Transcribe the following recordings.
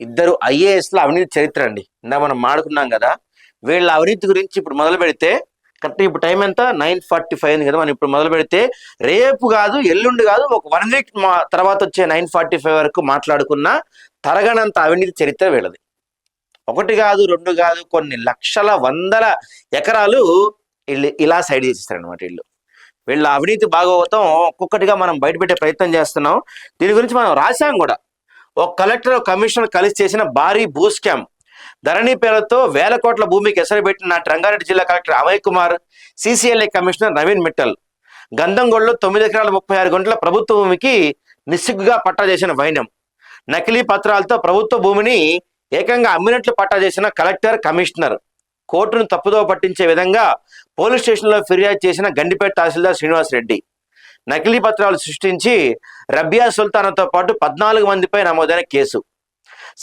ఇద్దరు ఐఏఎస్లో అవినీతి చరిత్ర అండి. ఇందా మనం మాడుకున్నాం కదా వీళ్ళ అవినీతి గురించి ఇప్పుడు మొదలు పెడితే కరెక్ట్ ఇప్పుడు టైం ఎంత? నైన్ ఫార్టీ ఫైవ్ అయింది కదా మనం ఇప్పుడు మొదలు పెడితే రేపు కాదు ఎల్లుండి కాదు ఒక వన్ వీక్ తర్వాత వచ్చే నైన్ ఫార్టీ ఫైవ్ వరకు మాట్లాడుకున్న తరగనంత అవినీతి చరిత్ర వీళ్ళది. ఒకటి కాదు రెండు కాదు కొన్ని లక్షల వందల ఎకరాలు వీళ్ళు ఇలా సైడ్ చేసేస్తారు అనమాట వీళ్ళు వీళ్ళ అవినీతి భాగవతం ఒక్కొక్కటిగా మనం బయటపెట్టే ప్రయత్నం చేస్తున్నాం. దీని గురించి మనం రాశాం కూడా. ఒక కలెక్టర్ కమిషనర్ కలిసి చేసిన భారీ భూ స్కామ్. ధరణి పేరుతో వేల కోట్ల భూమికి ఎసరబెట్టిన నాటి రంగారెడ్డి జిల్లా collector Amoy Kumar CCLA commissioner Naveen Mittal. గంధంగొండలో తొమ్మిది ఎకరాల ముప్పై ఆరు గంటల ప్రభుత్వ భూమికి నిస్సిగ్గుగా పట్టా చేసిన వైనం. నకిలీ పత్రాలతో ప్రభుత్వ భూమిని ఏకంగా అమ్మినట్లు పట్టా చేసిన కలెక్టర్ కమిషనర్. కోర్టును తప్పుదోవ పట్టించే విధంగా పోలీస్ స్టేషన్లో ఫిర్యాదు చేసిన గండిపేట తహసీల్దార్ శ్రీనివాస్ రెడ్డి. నకిలీ పత్రాలు సృష్టించి రబియా సుల్తానాతో పాటు పద్నాలుగు మందిపై నమోదైన కేసు.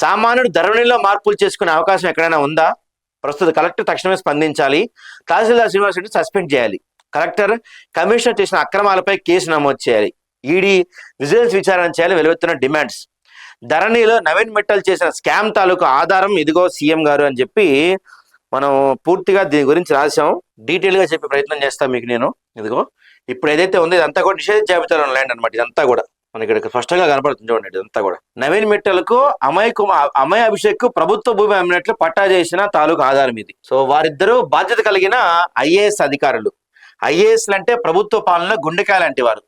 సామాన్యుడు ధరణిలో మార్పులు చేసుకునే అవకాశం ఎక్కడైనా ఉందా? ప్రస్తుత కలెక్టర్ తక్షణమే స్పందించాలి. తహసీల్దార్ శ్రీనివాస్ రెడ్డి సస్పెండ్ చేయాలి. కలెక్టర్ కమిషనర్ చేసిన అక్రమాలపై కేసు నమోదు చేయాలి. ఈడీ విజిలెన్స్ విచారణ చేయాలి. వెలువెత్తున్న డిమాండ్స్. ధరణిలో నవీన్ మిట్టల్ చేసిన స్కామ్ తాలూకు ఆధారం ఇదిగో సీఎం గారు అని చెప్పి మనం పూర్తిగా దీని గురించి రాసాం డీటెయిల్గా చెప్పే ప్రయత్నం చేస్తాం మీకు నేను. ఇదిగో. ఇప్పుడు ఏదైతే ఉందో ఇదంతా కూడా నిషేధ జాబితాలో ల్యాండ్ అనమాట ఇదంతా కూడా. మనకి ఇక్కడ స్పష్టంగా కనపడుతుంది చూడండి ఇదంతా కూడా. నవీన్ మిట్టలకు అమయ్ కుమార్ అమయ్ అభిషేక్ ప్రభుత్వ భూమి అమ్మినట్లు పట్టా చేసిన తాలూకు ఆధారం ఇది. సో వారిద్దరూ బాధ్యత కలిగిన ఐఏఎస్ అధికారులు. ఐఏఎస్ అంటే ప్రభుత్వ పాలన గుండెకాయ లాంటి వారు.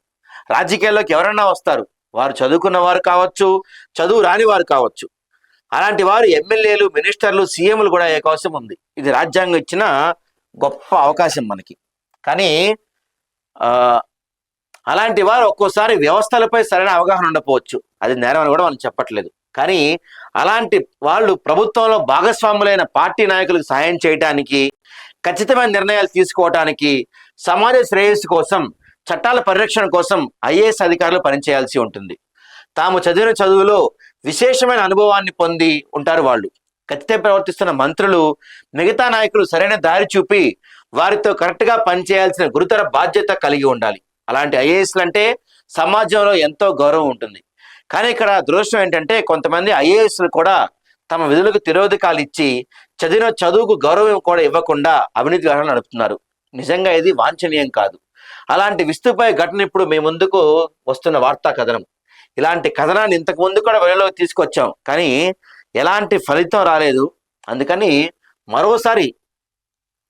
రాజకీయాల్లోకి ఎవరన్నా వస్తారు. వారు చదువుకున్న వారు కావచ్చు చదువు రాని వారు కావచ్చు. అలాంటి వారు ఎమ్మెల్యేలు మినిస్టర్లు సీఎంలు కూడా అయ్యే అవకాశం ఉంది. ఇది రాజ్యాంగం ఇచ్చిన గొప్ప అవకాశం మనకి. కానీ అలాంటి వారు ఒక్కోసారి వ్యవస్థలపై సరైన అవగాహన ఉండకపోవచ్చు. అది నేరం అని కూడా మనం చెప్పట్లేదు. కానీ అలాంటి వాళ్ళు ప్రభుత్వంలో భాగస్వాములైన పార్టీ నాయకులకు సహాయం చేయటానికి ఖచ్చితమైన నిర్ణయాలు తీసుకోవటానికి సమాజ శ్రేయస్సు కోసం చట్టాల పరిరక్షణ కోసం ఐఏఎస్ అధికారులు పనిచేయాల్సి ఉంటుంది. తాము చదివిన చదువులో విశేషమైన అనుభవాన్ని పొంది ఉంటారు వాళ్ళు. ఖచ్చితంగా ప్రవర్తిస్తున్న మంత్రులు మిగతా నాయకులు సరైన దారి చూపి వారితో కరెక్ట్గా పనిచేయాల్సిన గురుతర బాధ్యత కలిగి ఉండాలి. అలాంటి ఐఏఎస్లు అంటే సమాజంలో ఎంతో గౌరవం ఉంటుంది. కానీ ఇక్కడ దురదృష్టం ఏంటంటే కొంతమంది ఐఏఎస్లు కూడా తమ విధులకు తిరోధకాలు ఇచ్చి చదివిన చదువుకు గౌరవం కూడా ఇవ్వకుండా అవినీతి వ్యవహారాలు నడుపుతున్నారు. నిజంగా ఇది వాంఛనీయం కాదు. అలాంటి విస్తుపై ఘటన ఇప్పుడు మీ ముందుకు వస్తున్న వార్తా కథనం ఇలాంటి కథనాన్ని ఇంతకు ముందు కూడా వెలుగులోకి తీసుకొచ్చాం. కానీ ఎలాంటి ఫలితం రాలేదు. అందుకని మరోసారి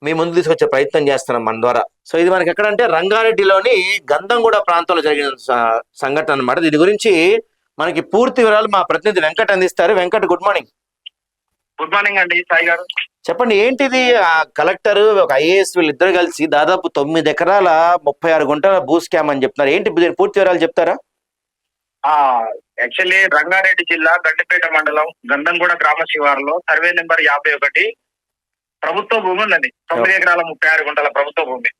మీ ముందు తీసుకొచ్చే ప్రయత్నం చేస్తున్నాం మన ద్వారా. సో ఇది మనకి ఎక్కడంటే రంగారెడ్డిలోని గంధంగూడ ప్రాంతంలో జరిగిన సంఘటన అన్నమాట. దీని గురించి మనకి పూర్తి వివరాలు మా ప్రతినిధి వెంకట్ అందిస్తారు. Venkat good morning. Good morning అండి సాయి గారు. చెప్పండి ఏంటిది? ఆ కలెక్టర్ ఒక ఐఏఎస్ వీళ్ళిద్దరు కలిసి దాదాపు తొమ్మిది ఎకరాల ముప్పై ఆరు గుంటల భూ స్కామ్ అని చెప్తున్నారు. ఏంటి పూర్తి వివరాలు చెప్తారా? ఆ యాక్చువల్లీ రంగారెడ్డి జిల్లా గడ్డిపేట మండలం గంధంగూడ గ్రామ శివారులో సర్వే నెంబర్ యాభై ఒకటి ప్రభుత్వ భూమి ఉన్నది తొమ్మిది ఎకరాల ముప్పై ఆరు గుంటల ప్రభుత్వ భూమి.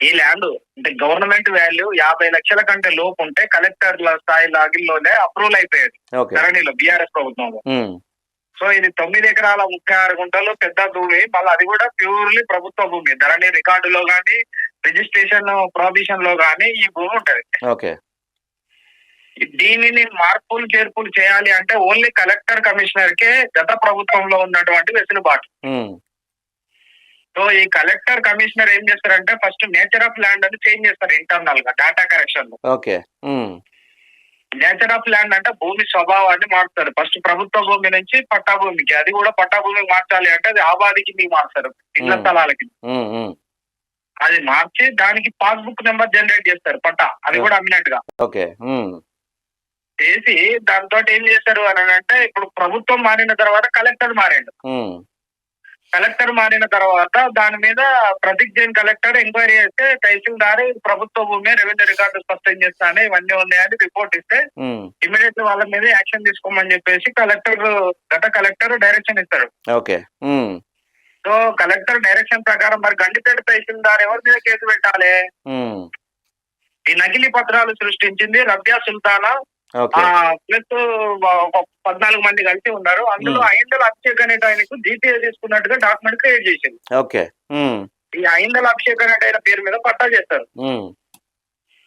ఈ ల్యాండ్ అంటే గవర్నమెంట్ వాల్యూ యాభై లక్షల కంటే లోపు ఉంటే కలెక్టర్ల స్థాయి లాగిన్లోనే అప్రూవల్ అయిపోయేది. ధరణిలో బీఆర్ఎస్ ప్రభుత్వంలో. ఉమ్, సో ఇది తొమ్మిది ఎకరాల ముప్పై ఆరు గుంటలు పెద్ద భూమి. మళ్ళీ అది కూడా ప్యూర్లీ ప్రభుత్వ భూమి. ధరణి రికార్డులో గానీ రిజిస్ట్రేషన్ ప్రొహిబిషన్లో గానీ ఈ భూమి ఉంటది. దీనిని మార్పులు చేర్పులు చేయాలి అంటే ఓన్లీ కలెక్టర్ కమిషనర్ కే గత ప్రభుత్వంలో ఉన్నటువంటి వెసులుబాటు. సో ఈ కలెక్టర్ కమిషనర్ ఏం చేస్తారంటే ఫస్ట్ నేచర్ ఆఫ్ ల్యాండ్ అని చేంజ్ చేస్తారు ఇంటర్నల్గా data correction okay. Nature of land అంటే భూమి స్వభావాన్ని మార్చుతారు ఫస్ట్ ప్రభుత్వ భూమి నుంచి పట్టా భూమికి అది కూడా పట్టా భూమికి మార్చాలి అంటే అది ఆబాదికి మీకు మార్చారు. ఇళ్ళ. స్థలాలకి. అది మార్చి దానికి పాస్బుక్ నెంబర్ జనరేట్ చేస్తారు పట్టా. అది. కూడా అమ్మినట్టుగా. ఓకే. చేసి దాంతో ఏం చేస్తారు అని అంటే ఇప్పుడు ప్రభుత్వం మారిన తర్వాత కలెక్టర్ మారిండు. కలెక్టర్ మారిన తర్వాత దాని మీద ప్రతిక్ జైన్ కలెక్టర్ ఎంక్వైరీ చేస్తే తహసీల్దార్ ప్రభుత్వ భూమి రెవెన్యూ రికార్డు స్పష్టం చేస్తానే ఇవన్నీ ఉన్నాయని రిపోర్ట్ ఇస్తే ఇమీడియట్ వాళ్ళ మీద యాక్షన్ తీసుకోమని చెప్పేసి కలెక్టర్ గత కలెక్టర్ డైరెక్షన్ ఇస్తాడు ఓకే. సో కలెక్టర్ డైరెక్షన్ ప్రకారం మరి గండిపేట తహసీల్దార్ ఎవరి మీద కేసు పెట్టాలి? ఈ నకిలీ పత్రాలు సృష్టించింది రబ్యా సుల్తానా ప్లస్ పద్నాలుగు మంది కలిసి ఉన్నారు. అందులో. ఐందల అభిషేక్ అనే ఆయనకు జీపీఏ తీసుకున్నట్టుగా డాక్యుమెంట్ క్రియేట్ చేసింది. ఓకే. ఈ ఐందల అభిషేక్ అనే ఆయన పేరు మీద పట్టా చేస్తారు.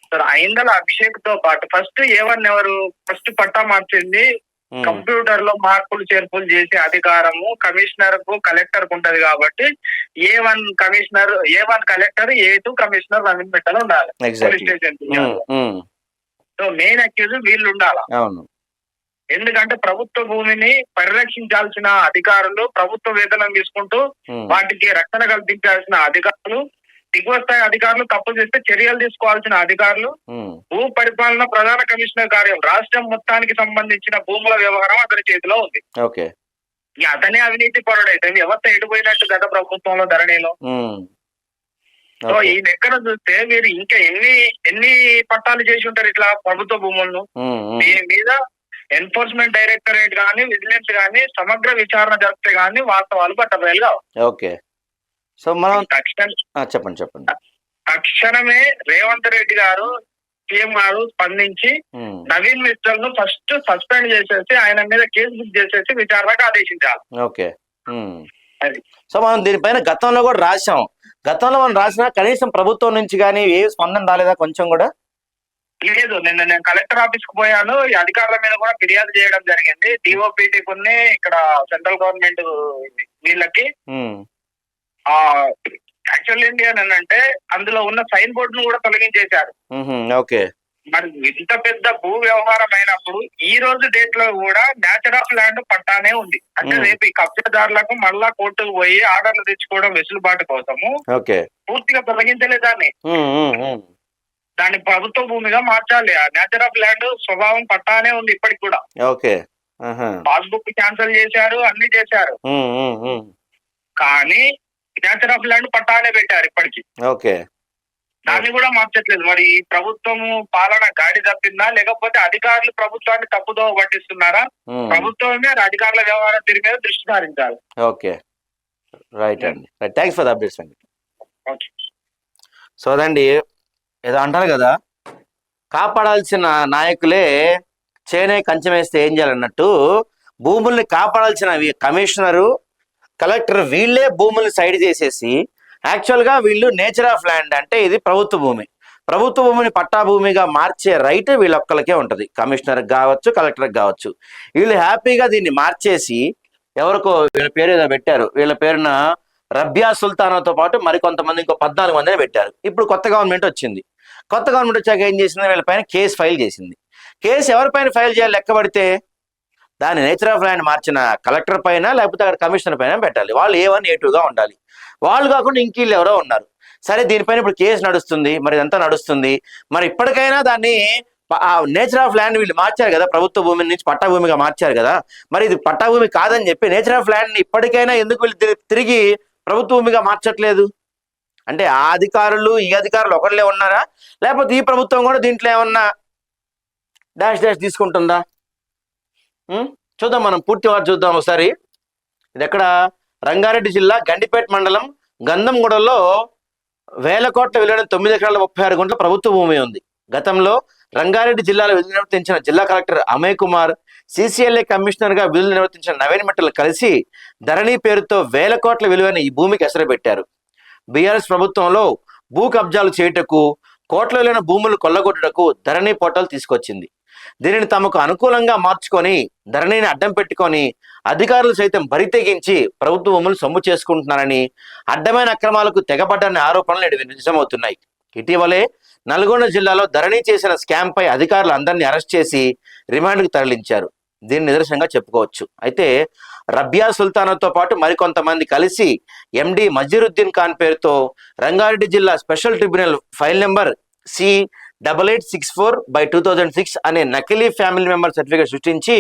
సార్ ఐందల అభిషేక్తో పాటు ఫస్ట్ ఏ వన్ ఎవరు? ఫస్ట్ పట్టా మార్చింది. కంప్యూటర్లో మార్పులు చేర్పులు చేసే అధికారము కమిషనర్కు కలెక్టర్కు ఉంటది కాబట్టి A one commissioner A one collector A two commissioner Naveen పెట్టాలి ఉండాలి. Police station so main accuse వీళ్ళు ఉండాలి. అవును. ఎందుకంటే ప్రభుత్వ భూమిని పరిరక్షించాల్సిన అధికారులు ప్రభుత్వ వేతనం తీసుకుంటూ వాటికి రక్షణ కల్పించాల్సిన అధికారులు దిగువ స్థాయి అధికారులు తప్పు చేస్తే చర్యలు తీసుకోవాల్సిన అధికారులు భూ పరిపాలన ప్రధాన కమిషనర్ కార్యం రాష్ట్రం మొత్తానికి సంబంధించిన భూముల వ్యవహారం అతని చేతిలో ఉంది. ఓకే. అతనే అవినీతి పరుడైతే వ్యవస్థ ఎడిపోయినట్టు గత ప్రభుత్వంలో ధరణిలో? So okay. ఈ లెక్కన చూస్తే మీరు ఇంకా ఎన్ని ఎన్ని పట్టాలు చేసి ఉంటారు ఇట్లా ప్రభుత్వ భూములను? దీని మీద ఎన్ఫోర్స్మెంట్ డైరెక్టరేట్ గానీ విజిలెన్స్ గానీ సమగ్ర విచారణ జరిపితే గానీ వాస్తవాలు పట్టబయలు కావు. ఓకే. సో మనం చెప్పండి చెప్పండి. తక్షణమే రేవంత్ రెడ్డి గారు సీఎం గారు స్పందించి నవీన్ మిస్టల్ను ఫస్ట్ సస్పెండ్ చేసేసి ఆయన మీద కేసు బుక్ చేసేసి విచారణకు ఆదేశించాలి. ఓకే. సో మనం దీనిపైన గతంలో కూడా రాసాం గతంలో మనం రాసినా కనీసం ప్రభుత్వం నుంచి కానీ ఏ స్పందన రాలేదా కొంచెం కూడా? లేదు నిన్న నేను కలెక్టర్ ఆఫీస్కు పోయాను. ఈ అధికారుల మీద కూడా ఫిర్యాదు చేయడం జరిగింది. డిఓపిటి కొన్ని ఇక్కడ సెంట్రల్ గవర్నమెంట్ వీళ్ళకి. ఆ యాక్చువల్ ఏంటి అని అంటే అందులో ఉన్న సైన్ బోర్డు ను కూడా తొలగించేశారు. ఓకే. మరి ఇంత పెద్ద భూ వ్యవహారం అయినప్పుడు ఈ రోజు డేట్లో కూడా నేచర్ ఆఫ్ ల్యాండ్ పట్టానే ఉంది. అంటే Hmm. రేపు ఈ కబ్జాదారులకు మళ్ళా కోర్టుకు పోయి ఆర్డర్లు తెచ్చుకోవడం వెసులుబాటు కోసము పూర్తిగా తొలగించలే దాన్ని. ఉమ్, ఉమ్, దాన్ని ప్రభుత్వ భూమిగా మార్చాలి. ఆ నేచర్ ఆఫ్ ల్యాండ్ స్వభావం పట్టానే ఉంది ఇప్పటికి కూడా. ఓకే. ఆహా, పాస్బుక్ క్యాన్సిల్ చేశారు అన్ని చేశారు. కానీ నేచర్ ఆఫ్ ల్యాండ్ పట్టానే పెట్టారు ఇప్పటికి. ఓకే. దాన్ని కూడా మార్చట్లేదు. మరి ఈ ప్రభుత్వము పాలన గాడి తప్పిందా? లేకపోతే అధికారులు ప్రభుత్వాన్ని తప్పుదో పట్టిస్తున్నారా? ప్రభుత్వమే అధికారుల వ్యవహారం తీరు మీద దృష్టి సారించాలి. ఓకే. రైట్ అండి. Right. Thanks for the updates అండి. ఓకే. సో అదండి ఏదో అంటారు కదా కాపాడాల్సిన నాయకులే చేనే కంచెం వేస్తే ఏం చేయాలన్నట్టు భూముల్ని కాపాడాల్సిన కమిషనరు కలెక్టర్ వీళ్ళే భూముల్ని సైడ్ చేసేసి యాక్చువల్గా వీళ్ళు నేచర్ ఆఫ్ ల్యాండ్ అంటే ఇది ప్రభుత్వ భూమి. ప్రభుత్వ భూమిని పట్టా భూమిగా మార్చే రైట్ వీళ్ళొక్కరికే ఉంటుంది. కమిషనర్కి కావచ్చు కలెక్టర్కి కావచ్చు. వీళ్ళు హ్యాపీగా దీన్ని మార్చేసి ఎవరికో వీళ్ళ పేరు ఏదో పెట్టారు. వీళ్ళ పేరున రబ్యా సుల్తానాతో పాటు మరికొంతమంది ఇంకో పద్నాలుగు మందిని పెట్టారు. ఇప్పుడు కొత్త గవర్నమెంట్ వచ్చింది. కొత్త గవర్నమెంట్ వచ్చాక ఏం చేసింది? వీళ్ళపైన కేసు ఫైల్ చేసింది. కేసు ఎవరిపైన ఫైల్ చేయాలి? లెక్కబడితే దాని నేచర్ ఆఫ్ ల్యాండ్ మార్చిన కలెక్టర్ పైన లేకపోతే అక్కడ కమిషనర్ పైన పెట్టాలి. వాళ్ళు ఏ వన్ ఏ టూగా ఉండాలి. వాళ్ళు కాకుండా ఇంకీళ్ళు ఎవరో ఉన్నారు. సరే దీనిపైన ఇప్పుడు కేసు నడుస్తుంది. మరి ఇదంతా నడుస్తుంది. మరి ఇప్పటికైనా దాన్ని ఆ నేచర్ ఆఫ్ ల్యాండ్ వీళ్ళు మార్చారు కదా ప్రభుత్వ భూమి నుంచి పట్టా భూమిగా మార్చారు కదా మరి ఇది పట్టా భూమి కాదని చెప్పి నేచర్ ఆఫ్ ల్యాండ్ని ఇప్పటికైనా ఎందుకు వీళ్ళు తిరిగి ప్రభుత్వ భూమిగా మార్చట్లేదు? అంటే ఆ అధికారులు ఈ అధికారులు ఒకళ్ళే ఉన్నారా? లేకపోతే ఈ ప్రభుత్వం కూడా దీంట్లో ఏమన్నా డాష్ డాష్ తీసుకుంటుందా? చూద్దాం మనం పూర్తి వారు చూద్దాం ఒకసారి. ఇది ఎక్కడ? రంగారెడ్డి జిల్లా గండిపేట మండలం గంధంగూడలో వేల కోట్ల విలువైన తొమ్మిది ఎకరాల ముప్పై ఆరు గుంటల ప్రభుత్వ భూమి ఉంది. గతంలో రంగారెడ్డి జిల్లాలో విధులు నిర్వర్తించిన జిల్లా కలెక్టర్ అమయ్ కుమార్ సిసిఎల్ఏ కమిషనర్గా విధులు నిర్వర్తించిన నవీన్ మిట్టలు కలిసి ధరణి పేరుతో వేల కోట్ల విలువైన ఈ భూమికి ఎసరు పెట్టారు. బీఆర్ఎస్ ప్రభుత్వంలో భూ కబ్జాలు చేయుటకు కోట్ల విలువైన భూములు కొల్లగొట్టుటకు ధరణి పోర్టల్ తీసుకొచ్చింది. దీనిని తమకు అనుకూలంగా మార్చుకొని ధరణిని అడ్డం పెట్టుకొని అధికారులు సైతం బరి తెగించి ప్రభుత్వ భూములు సొమ్ము చేసుకుంటున్నారని అడ్డమైన అక్రమాలకు తెగబడ్డని ఆరోపణలు నేడు నిజమవుతున్నాయి ఇటీవలే నల్గొండ జిల్లాలో ధరణి చేసిన స్కామ్ పై అధికారులు అందరినీ అరెస్ట్ చేసి రిమాండ్కు తరలించారు. దీన్ని నిదర్శనంగా చెప్పుకోవచ్చు. అయితే రబ్యా సుల్తానాతో పాటు మరికొంతమంది కలిసి ఎండి మజీరుద్దీన్ ఖాన్ పేరుతో రంగారెడ్డి జిల్లా special tribunal file number C double eight six four by two thousand six అనే నకిలీ ఫ్యామిలీ మెంబర్ సర్టిఫికేట్ సృష్టించి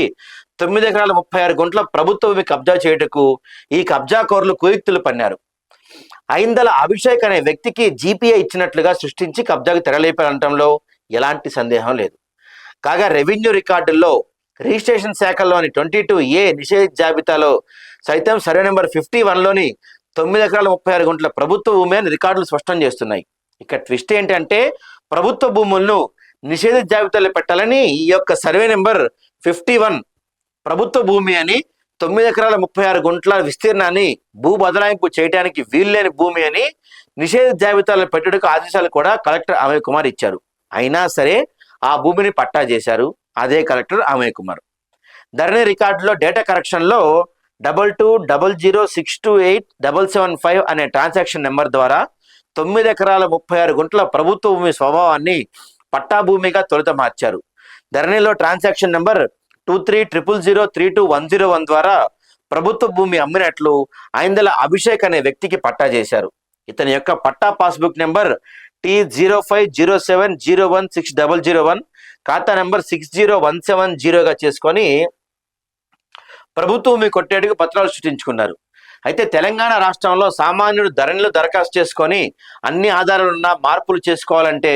తొమ్మిది ఎకరాల ముప్పై ఆరు గుంట్ల ప్రభుత్వ కబ్జా చేయుటకు ఈ కబ్జా కోర్లు కుయుక్తులు పన్నారు. ఐందల అభిషేక్ అనే వ్యక్తికి జీపీఐ ఇచ్చినట్లుగా సృష్టించి కబ్జాకు తెరలేపనటంలో ఎలాంటి సందేహం లేదు. కాగా రెవెన్యూ రికార్డుల్లో రిజిస్ట్రేషన్ శాఖల్లోని ట్వంటీ టూ ఏ నిషేధ జాబితాలో సైతం సర్వే నెంబర్ ఫిఫ్టీ వన్లోని తొమ్మిది ఎకరాల ముప్పై ఆరు గుంటల ప్రభుత్వ భూమి అని రికార్డులు స్పష్టం చేస్తున్నాయి. ఇక ట్విస్ట్ ఏంటంటే ప్రభుత్వ భూములను నిషేధ జాబితాలో పెట్టాలని ఈ యొక్క సర్వే నెంబర్ ఫిఫ్టీ వన్ ప్రభుత్వ భూమి అని తొమ్మిది ఎకరాల ముప్పై ఆరు గుంట్ల విస్తీర్ణాన్ని భూ బదలాయింపు చేయడానికి వీల్లేని భూమి అని నిషేధ జాబితాలో పెట్టుటకు ఆదేశాలు కూడా కలెక్టర్ అమయ్ కుమార్ ఇచ్చారు. అయినా సరే ఆ భూమిని పట్టా చేశారు. అదే కలెక్టర్ అమయ్ కుమార్. ధరణి రికార్డులో data కరెక్షన్లో double two double zero six two eight double seven five అనే ట్రాన్సాక్షన్ నెంబర్ ద్వారా తొమ్మిది ఎకరాల ముప్పై ఆరు గుంటల ప్రభుత్వ భూమి స్వభావాన్ని పట్టా భూమిగా తొలుత మార్చారు. ధరణిలో transaction number two three triple zero three two one zero one ద్వారా ప్రభుత్వ భూమి అమ్మినట్లు ఐందల అభిషేక్ అనే వ్యక్తికి పట్టా చేశారు. ఇతని యొక్క పట్టా passbook number T zero five zero seven zero one six double zero one ఖాతా number six zero one seven జీరోగా చేసుకొని ప్రభుత్వం మీ కొట్టేటికి పత్రాలు సృష్టించుకున్నారు. అయితే తెలంగాణ రాష్ట్రంలో సామాన్యుడు ధరణిలో దరఖాస్తు చేసుకొని అన్ని ఆధారాలున్న మార్పులు చేసుకోవాలంటే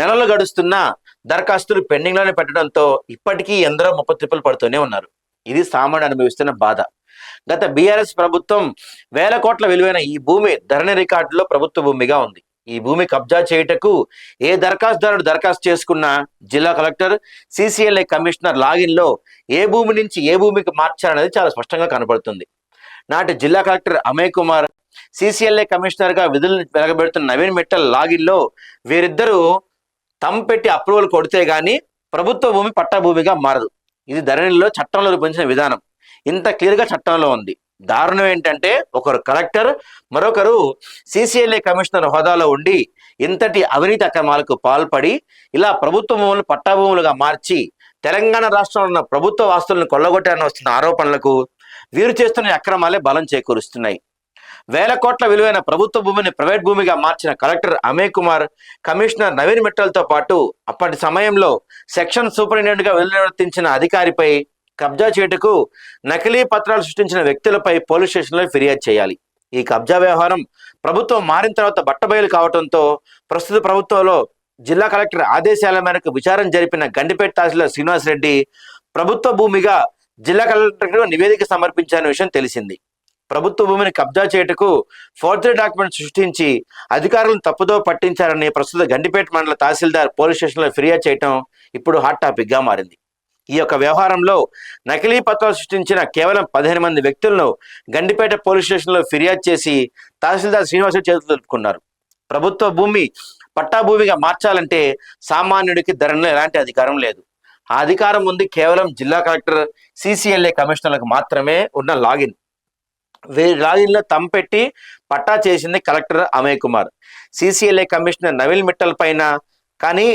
నెలలు గడుస్తున్నా దరఖాస్తులు పెండింగ్లోనే పెట్టడంతో ఇప్పటికీ ఎందరో ముప్ప తిప్పలు పడుతూనే ఉన్నారు. ఇది సామాన్యుడు అనుభవిస్తున్న బాధ. గత బీఆర్ఎస్ ప్రభుత్వం వేల కోట్ల విలువైన ఈ భూమి ధరణి రికార్డులో ప్రభుత్వ భూమిగా ఉంది. ఈ భూమి కబ్జా చేయుటకు ఏ దరఖాస్తుదారుడు దరఖాస్తు చేసుకున్నా జిల్లా కలెక్టర్ సిసిఎల్ఐ కమిషనర్ లాగిన్లో ఏ భూమి నుంచి ఏ భూమికి మార్చాలనేది చాలా స్పష్టంగా కనబడుతుంది నాటి జిల్లా కలెక్టర్ అమయ్ కుమార్ సిసిఎల్ఏ కమిషనర్గా విధులు వెలగబెడుతున్న నవీన్ మిట్టల్ లాగిన్లో వీరిద్దరూ తమ్ పెట్టి అప్రూవల్ కొడితే గాని ప్రభుత్వ భూమి పట్టభూమిగా మారదు. ఇది ధరణిలో చట్టంలో రూపొందించిన విధానం. ఇంత క్లియర్గా చట్టంలో ఉంది. దారుణం ఏంటంటే ఒకరు కలెక్టర్ మరొకరు సిసిఎల్ఏ కమిషనర్ హోదాలో ఉండి ఇంతటి అవినీతి అక్రమాలకు పాల్పడి ఇలా ప్రభుత్వ భూములు పట్టాభూములుగా మార్చి తెలంగాణ రాష్ట్రంలో ఉన్న ప్రభుత్వ ఆస్తులను కొల్లగొట్టారని వస్తున్న ఆరోపణలకు వీరు చేస్తున్న అక్రమాలే బలం చేకూరుస్తున్నాయి. వేల కోట్ల విలువైన ప్రభుత్వ భూమిని ప్రైవేట్ భూమిగా మార్చిన కలెక్టర్ అమయ్ కుమార్ కమిషనర్ నవీన్ మిట్టల్తో పాటు అప్పటి సమయంలో సెక్షన్ సూపరింటెండెంట్గా నిర్వర్తించిన అధికారిపై కబ్జా చేటుకు నకిలీ పత్రాలు సృష్టించిన వ్యక్తులపై పోలీస్ స్టేషన్లో ఫిర్యాదు చేయాలి. ఈ కబ్జా వ్యవహారం ప్రభుత్వం మారిన తర్వాత బట్టబయలు కావడంతో ప్రస్తుత ప్రభుత్వంలో జిల్లా కలెక్టర్ ఆదేశాల మేరకు విచారణ జరిపిన గండిపేట తహసీల్దార్ శ్రీనివాస్ రెడ్డి ప్రభుత్వ భూమిగా జిల్లా కలెక్టర్కు నివేదిక సమర్పించిన విషయం తెలిసింది. ప్రభుత్వ భూమిని కబ్జా చేయుటకు ఫోర్జరీ డాక్యుమెంట్ సృష్టించి అధికారులను తప్పుదో పట్టించారని ప్రస్తుత గండిపేట మండల తహసీల్దార్ పోలీస్ స్టేషన్లో ఫిర్యాదు చేయటం ఇప్పుడు హాట్ టాపిక్గా మారింది. ఈ యొక్క వ్యవహారంలో నకిలీ పత్రాలు సృష్టించిన కేవలం పదిహేను మంది వ్యక్తులను గండిపేట పోలీస్ స్టేషన్లో ఫిర్యాదు చేసి తహసీల్దార్ శ్రీనివాస చేతులు తెలుపుకున్నారు ప్రభుత్వ భూమి పట్టా భూమిగా మార్చాలంటే సామాన్యుడికి ధరలో ఎలాంటి అధికారం లేదు. ఆ అధికారం ఉంది కేవలం జిల్లా కలెక్టర్ సిసిఎల్ఏ కమిషనర్లకు మాత్రమే ఉన్న లాగిన్. వీరి లాగిన్లో తంపెట్టి పట్టా చేసింది collector Amoy Kumar. CCLA commissioner Naveen Mittal పైన కానీ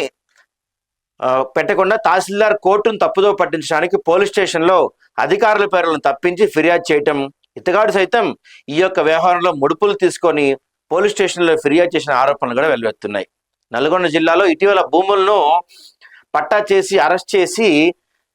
పెట్టకుండా తహసీల్దార్ కోర్టును తప్పుదో పట్టించడానికి పోలీస్ స్టేషన్లో అధికారుల పేర్లను తప్పించి ఫిర్యాదు చేయటం. ఇతగాడు సైతం ఈ యొక్క వ్యవహారంలో ముడుపులు తీసుకొని పోలీస్ స్టేషన్లో ఫిర్యాదు చేసిన ఆరోపణలు కూడా వెల్లువెత్తున్నాయి నల్గొండ జిల్లాలో ఇటీవల భూములను పట్టా చేసి అరెస్ట్ చేసి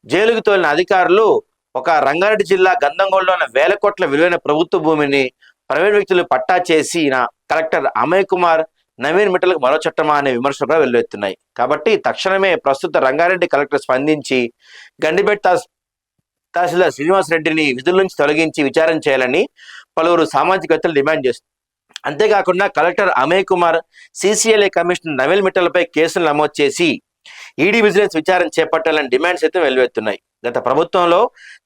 జైలుకు తోలిన అధికారులు ఒక రంగారెడ్డి జిల్లా గంధంగోళలో ఉన్న వేల కోట్ల విలువైన ప్రభుత్వ భూమిని ప్రైవేట్ వ్యక్తులు పట్టా చేసి కలెక్టర్ అమయ్ కుమార్ నవీన్ మిట్టలకు మరో చట్టమా అనే విమర్శలు కూడా వెల్లువెత్తున్నాయి. కాబట్టి తక్షణమే ప్రస్తుత రంగారెడ్డి కలెక్టర్ స్పందించి గండిపేట తాస్ తహసీల్దార్ శ్రీనివాస్ రెడ్డిని విధుల నుంచి తొలగించి విచారణ చేయాలని పలువురు సామాజికవేత్తలు డిమాండ్ చేస్తున్నారు అంతేకాకుండా collector Amoy Kumar CCLA commissioner Naveen మిట్టలపై కేసులు నమోదు చేసి ఈడీ విజిలెన్స్ విచారణ చేపట్టాలని డిమాండ్స్ అయితే వెల్లువెత్తున్నాయి గత ప్రభుత్వంలో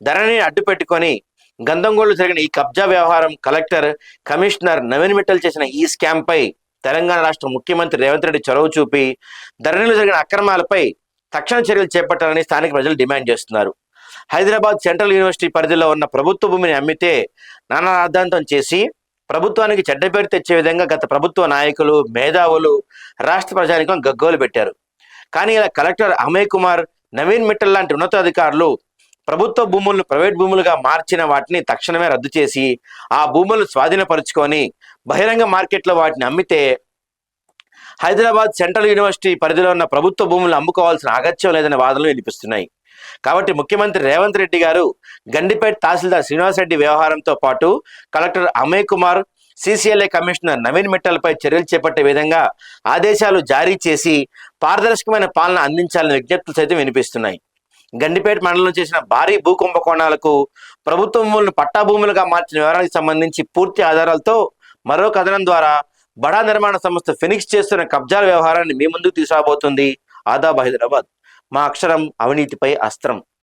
ధరణిని అడ్డు పెట్టుకొని గంధంగోళ్ళు జరిగిన ఈ కబ్జా వ్యవహారం కలెక్టర్ కమిషనర్ నవీన్ మిట్టల్ చేసిన ఈ స్కామ్పై తెలంగాణ రాష్ట్ర ముఖ్యమంత్రి రేవంత్ రెడ్డి చొరవ చూపి ధరణిలో జరిగిన అక్రమాలపై తక్షణ చర్యలు చేపట్టాలని స్థానిక ప్రజలు డిమాండ్ చేస్తున్నారు. హైదరాబాద్ సెంట్రల్ యూనివర్సిటీ పరిధిలో ఉన్న ప్రభుత్వ భూమిని అమ్మితే నానా రాద్ధాంతం చేసి ప్రభుత్వానికి చెడ్డ పేరు తెచ్చే విధంగా గత ప్రభుత్వ నాయకులు మేధావులు రాష్ట్ర ప్రజానికం గగ్గోలు పెట్టారు. కానీ ఇలా కలెక్టర్ అమయ్ కుమార్ నవీన్ మిట్టల్ లాంటి ఉన్నతాధికారులు ప్రభుత్వ భూములను ప్రైవేట్ భూములుగా మార్చిన వాటిని తక్షణమే రద్దు చేసి ఆ భూములను స్వాధీనపరుచుకొని బహిరంగ మార్కెట్లో వాటిని అమ్మితే హైదరాబాద్ సెంట్రల్ యూనివర్సిటీ పరిధిలో ఉన్న ప్రభుత్వ భూములను అమ్ముకోవాల్సిన అగత్యం లేదనే వాదనలు వినిపిస్తున్నాయి. కాబట్టి ముఖ్యమంత్రి రేవంత్ రెడ్డి గారు గండిపేట తహసీల్దార్ శ్రీనివాస్ రెడ్డి వ్యవహారంతో పాటు collector Amoy Kumar CCLA commissioner Naveen మిట్టల్పై చర్యలు చేపట్టే విధంగా ఆదేశాలు జారీ చేసి పారదర్శకమైన పాలన అందించాలని విజ్ఞప్తులు సైతం వినిపిస్తున్నాయి. గండిపేట మండలం చేసిన భారీ భూ కుంభకోణాలకు పట్టాభూములుగా మార్చిన వివరాలకు సంబంధించి పూర్తి ఆధారాలతో మరో కథనం ద్వారా బడా నిర్మాణ సంస్థ ఫినిక్స్ చేస్తున్న కబ్జాల వ్యవహారాన్ని మీ ముందుకు తీసుకురాబోతుంది. ఆదాబ్ హైదరాబాద్. మా అక్షరం అవినీతిపై అస్త్రం.